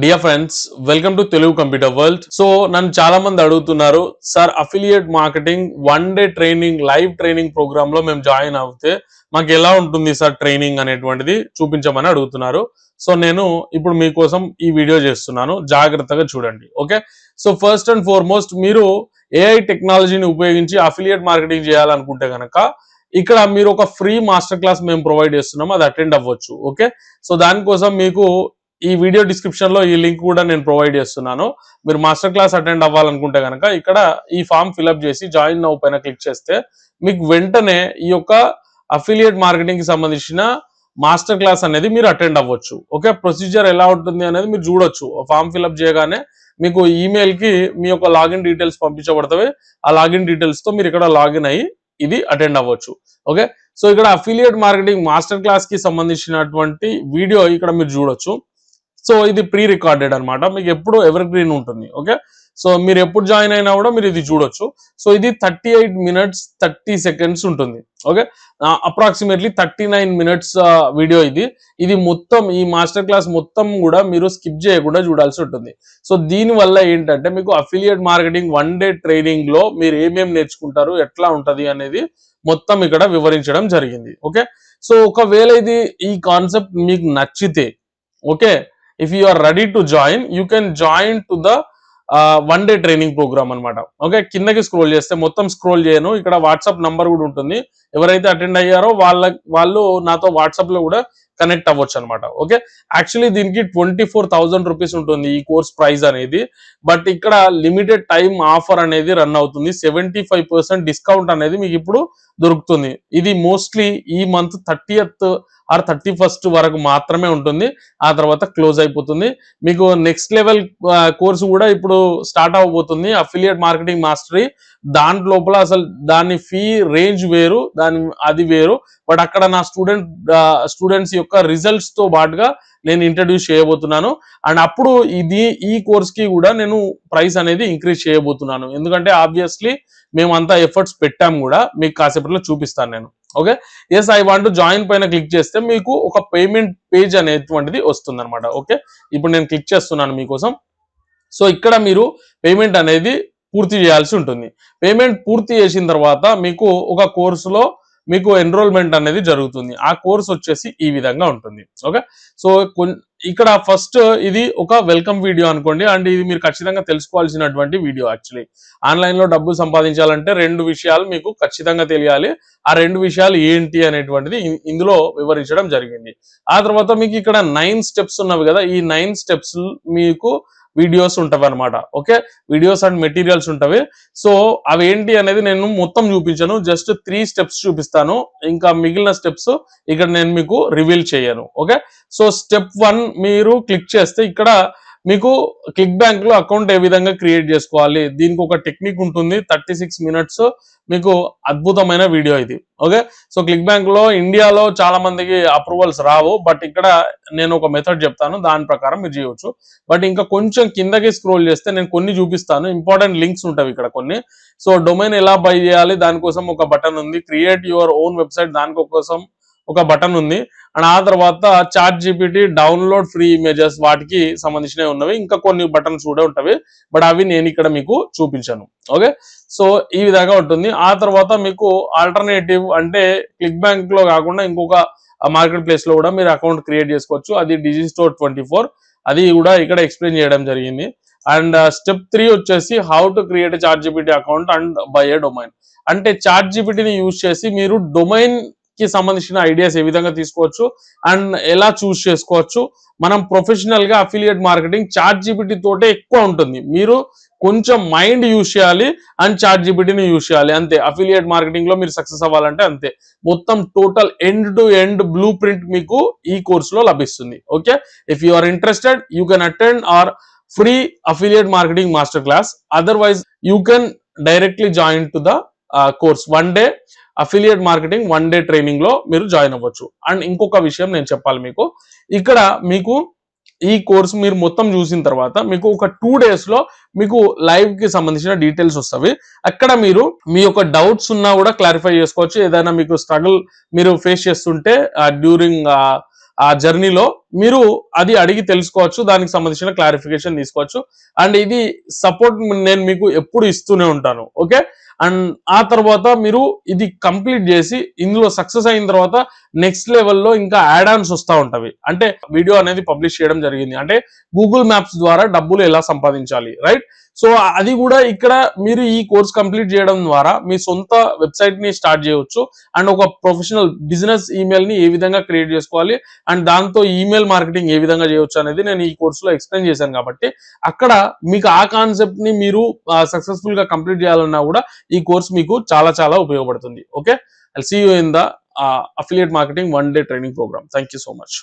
Dear friends welcome to Telugu computer world so నన్ను చాలా మంది అడుగుతున్నారు sir affiliate marketing one day training live training ప్రోగ్రామ్లో మేము జాయిన్ అవుతే మాకు ఎలా ఉంటుంది సార్ ట్రైనింగ్ అనేటువంటిది చూపించమని అడుగుతున్నారు. సో నేను ఇప్పుడు మీకోసం ఈ వీడియో చేస్తున్నాను. జాగ్రత్తగా చూడండి okay so first and foremost మీరు ఏఐ టెక్నాలజీని ఉపయోగించి అఫిలియేట్ మార్కెటింగ్ చేయాలనుకుంటే కనుక ఇక్కడ మీరు ఒక ఫ్రీ మాస్టర్ క్లాస్ మేము ప్రొవైడ్ చేస్తున్నాము అది అటెండ్ అవ్వచ్చు ఓకే సో దానికోసం మీకు ఈ వీడియో డిస్క్రిప్షన్లో ఈ లింక్ కూడా నేను ప్రొవైడ్ చేస్తున్నాను. మీరు మాస్టర్ క్లాస్ అటెండ్ అవ్వాలనుకుంటే కనుక ఇక్కడ ఈ ఫామ్ ఫిలప్ చేసి జాయిన్ నౌ పైన క్లిక్ చేస్తే మీకు వెంటనే ఈ యొక్క అఫిలియేట్ మార్కెటింగ్కి సంబంధించిన మాస్టర్ క్లాస్ అనేది మీరు అటెండ్ అవ్వచ్చు. ఓకే ప్రొసీజర్ ఎలా ఉంటుంది అనేది మీరు చూడొచ్చు. ఫామ్ ఫిలప్ చేయగానే మీకు ఈమెయిల్కి మీ యొక్క లాగిన్ డీటెయిల్స్ పంపించబడతాయి ఆ లాగిన్ డీటెయిల్స్తో మీరు ఇక్కడ లాగిన్ అయ్యి ఇది అటెండ్ అవ్వచ్చు. ఓకే సో ఇక్కడ అఫిలియేట్ మార్కెటింగ్ మాస్టర్ క్లాస్కి సంబంధించినటువంటి వీడియో ఇక్కడ మీరు చూడొచ్చు. సో ఇది ప్రీ రికార్డెడ్ అనమాట మీకు ఎప్పుడు ఎవర్ గ్రీన్ ఉంటుంది ఓకే సో మీరు ఎప్పుడు జాయిన్ అయినా కూడా మీరు ఇది చూడొచ్చు. సో ఇది thirty eight minutes thirty seconds ఉంటుంది okay approximately thirty nine minutes video ఇది. ఇది మొత్తం ఈ మాస్టర్ క్లాస్ మొత్తం కూడా మీరు స్కిప్ చేయకుండా చూడాల్సి ఉంటుంది. సో దీని వల్ల ఏంటంటే మీకు అఫిలియేట్ మార్కెటింగ్ వన్ డే ట్రైనింగ్లో మీరు ఏమేమి నేర్చుకుంటారు ఎట్లా ఉంటుంది అనేది మొత్తం ఇక్కడ వివరించడం జరిగింది ఓకే సో ఒకవేళ ఇది ఈ కాన్సెప్ట్ మీకు నచ్చితే okay if you are ready to join you can join to the one day training program అన్నమాట. ఓకే కిందకి స్క్రోల్ చేస్తే మొత్తం స్క్రోల్ చేయను. ఇక్కడ వాట్సాప్ నంబర్ కూడా ఉంటుంది. ఎవరైతే అటెండ్ అయ్యారో వాళ్ళ వాళ్ళు నాతో వాట్సాప్లో కూడా కనెక్ట్ అవ్వచ్చు అనమాట ఓకే? యాక్చువల్లీ దీనికి ట్వంటీ ఫోర్ థౌసండ్ రూపీస్ ఉంటుంది ఈ కోర్స్ ప్రైస్ అనేది. బట్ ఇక్కడ లిమిటెడ్ టైం ఆఫర్ అనేది రన్ అవుతుంది. సెవెంటీ ఫైవ్ పర్సెంట్ డిస్కౌంట్ అనేది మీకు ఇప్పుడు దొరుకుతుంది. ఇది మోస్ట్లీ ఈ month thirtieth or thirty first వరకు మాత్రమే ఉంటుంది. ఆ తర్వాత క్లోజ్ అయిపోతుంది. మీకు నెక్స్ట్ లెవెల్ కోర్సు కూడా ఇప్పుడు స్టార్ట్ అవబోతుంది అఫిలియేట్ మార్కెటింగ్ మాస్టరీ దాంట్ లోపల అసలు దాని ఫీ రేంజ్ వేరు దాని అది వేరు. బట్ అక్కడ నా స్టూడెంట్ స్టూడెంట్స్ యొక్క రిజల్ట్స్తో పాటుగా నేను ఇంట్రడ్యూస్ చేయబోతున్నాను. అండ్ అప్పుడు ఇది ఈ కోర్స్కి కూడా నేను ప్రైస్ అనేది ఇంక్రీజ్ చేయబోతున్నాను. ఎందుకంటే ఆబ్వియస్లీ మేము అంతా ఎఫర్ట్స్ పెట్టాం కూడా. మీకు కాసేపట్లో చూపిస్తాను నేను. Okay yes I want join పైన క్లిక్ చేస్తే మీకు ఒక పేమెంట్ పేజ్ అనేటువంటిది వస్తుందన్నమాట. ఓకే ఇప్పుడు నేను క్లిక్ చేస్తున్నాను మీకోసం. సో ఇక్కడ మీరు పేమెంట్ అనేది పూర్తి చేయాల్సి ఉంటుంది. పేమెంట్ పూర్తి చేసిన తర్వాత మీకు ఒక కోర్సులో మీకు ఎన్రోల్మెంట్ అనేది జరుగుతుంది. ఆ కోర్స్ వచ్చేసి ఈ విధంగా ఉంటుంది. ఓకే? సో ఇక్కడ ఫస్ట్ ఇది ఒక వెల్కమ్ వీడియో అనుకోండి. అండ్ ఇది మీరు ఖచ్చితంగా తెలుసుకోవాల్సినటువంటి వీడియో యాక్చువల్లీ ఆన్లైన్లో డబ్బు డబ్బులు సంపాదించాలంటే రెండు విషయాలు మీకు ఖచ్చితంగా తెలియాలి. ఆ రెండు విషయాలు ఏంటి అనేటువంటిది ఇందులో వివరించడం జరిగింది. ఆ తర్వాత మీకు ఇక్కడ నైన్ స్టెప్స్ ఉన్నవి కదా. ఈ నైన్ స్టెప్స్ మీకు వీడియోస్ ఉంటవి అనమాట ఓకే వీడియోస్ అండ్ మెటీరియల్స్ ఉంటవి సో అవి ఏంటి అనేది నేను మొత్తం చూపించాను. జస్ట్ త్రీ స్టెప్స్ చూపిస్తాను. ఇంకా మిగిలిన స్టెప్స్ ఇక్కడ నేను మీకు రివీల్ చేయను ఓకే సో స్టెప్ వన్ మీరు క్లిక్ చేస్తే ఇక్కడ మీకు క్లిక్ బ్యాంక్లో అకౌంట్ ఏ విధంగా క్రియేట్ చేసుకోవాలి? దీనికి ఒక టెక్నిక్ ఉంటుంది. థర్టీ సిక్స్ మినిట్స్ మీకు అద్భుతమైన వీడియో ఇది. ఓకే సో క్లిక్ బ్యాంక్లో ఇండియాలో చాలా మందికి అప్రూవల్స్ రావు. బట్ ఇక్కడ నేను ఒక మెథడ్ చెప్తాను. దాని ప్రకారం మీరు చేయవచ్చు బట్ ఇంకా కొంచెం కిందకి స్క్రోల్ చేస్తే నేను కొన్ని చూపిస్తాను. ఇంపార్టెంట్ లింక్స్ ఉంటాయి ఇక్కడ కొన్ని. సో డొమైన్ ఎలా బై చేయాలి? దానికోసం ఒక బటన్ ఉంది. క్రియేట్ యువర్ ఓన్ వెబ్సైట్ దానికోసం ఒక బటన్ ఉంది. అండ్ ఆ తర్వాత chat GPT download free images వాటికి సంబంధించినవి ఉన్నవి. ఇంకా కొన్ని బటన్స్ కూడా ఉంటవి. బట్ అవి నేను ఇక్కడ మీకు చూపించాను. ఓకే? సో ఈ విధంగా ఉంటుంది. ఆ తర్వాత మీకు ఆల్టర్నేటివ్ అంటే క్లిక్ బ్యాంక్లో కాకుండా ఇంకొక మార్కెట్ ప్లేస్లో కూడా మీరు అకౌంట్ క్రియేట్ చేసుకోవచ్చు. అది డిజి స్టోర్ ట్వంటీ ఫోర్. అది కూడా ఇక్కడ ఎక్స్ప్లెయిన్ చేయడం జరిగింది. అండ్ స్టెప్ త్రీ వచ్చేసి how to create chat GPT account and buy a domain. అంటే చార్ట్ జీపీటీని యూజ్ చేసి మీరు డొమైన్ కి సంబంధించిన ఐడియాస్ ఏ విధంగా తీసుకోవచ్చు అండ్ ఎలా చూస్ చేసుకోవచ్చు. మనం ప్రొఫెషనల్గా అఫిలియేట్ మార్కెటింగ్ చార్ట్ జీబీటీ తోటే ఎక్కువ ఉంటుంది. మీరు కొంచెం మైండ్ యూజ్ చేయాలి అండ్ చార్ట్ జీబీటీని యూజ్ చేయాలి. అంతే. అఫిలియేట్ మార్కెటింగ్లో మీరు సక్సెస్ అవ్వాలంటే అంతే. మొత్తం total end to end blueprint మీకు ఈ కోర్స్లో లభిస్తుంది. Okay if you are interested you can attend our free affiliate marketing master class otherwise you can directly join to the course one day affiliate marketing one day ట్రైనింగ్లో మీరు join అవ్వచ్చు. And ఇంకొక విషయం నేను చెప్పాలి మీకు. ఇక్కడ మీకు ఈ కోర్స్ మీరు మొత్తం చూసిన తర్వాత మీకు ఒక టూ డేస్లో మీకు లైవ్కి సంబంధించిన డీటెయిల్స్ వస్తాయి. అక్కడ మీరు మీ యొక్క డౌట్స్ ఉన్నా కూడా క్లారిఫై చేసుకోవచ్చు. ఏదైనా మీకు స్ట్రగుల్ మీరు ఫేస్ చేస్తుంటే uh, డ్యూరింగ్ uh, ఆ జర్నీలో మీరు అది అడిగి తెలుసుకోవచ్చు దానికి సంబంధించిన క్లారిఫికేషన్ తీసుకోవచ్చు. అండ్ ఇది సపోర్ట్ నేను మీకు ఎప్పుడు ఇస్తూనే ఉంటాను ఓకే అండ్ ఆ తర్వాత మీరు ఇది కంప్లీట్ చేసి ఇందులో సక్సెస్ అయిన తర్వాత నెక్స్ట్ లెవెల్లో ఇంకా యాడ్ ఆన్స్ వస్తూ ఉంటవి అంటే వీడియో అనేది పబ్లిష్ చేయడం జరిగింది. అంటే గూగుల్ మ్యాప్స్ ద్వారా డబ్బులు ఎలా సంపాదించాలి రైట్ సో అది కూడా ఇక్కడ మీరు ఈ కోర్స్ కంప్లీట్ చేయడం ద్వారా మీ సొంత వెబ్సైట్ని స్టార్ట్ చేయవచ్చు. అండ్ ఒక ప్రొఫెషనల్ బిజినెస్ ఈమెయిల్ని ఏ విధంగా క్రియేట్ చేసుకోవాలి? అండ్ దాంతో ఈమెయిల్ మార్కెటింగ్ ఏ విధంగా చేయవచ్చు అనేది నేను ఈ కోర్సులో ఎక్స్ప్లెయిన్ చేశాను కాబట్టి అక్కడ మీకు ఆ కాన్సెప్ట్ని మీరు సక్సెస్ఫుల్గా కంప్లీట్ చేయాలన్నా కూడా ఈ కోర్స్ మీకు చాలా చాలా ఉపయోగపడుతుంది. Okay I see you in the affiliate marketing one day training program thank you so much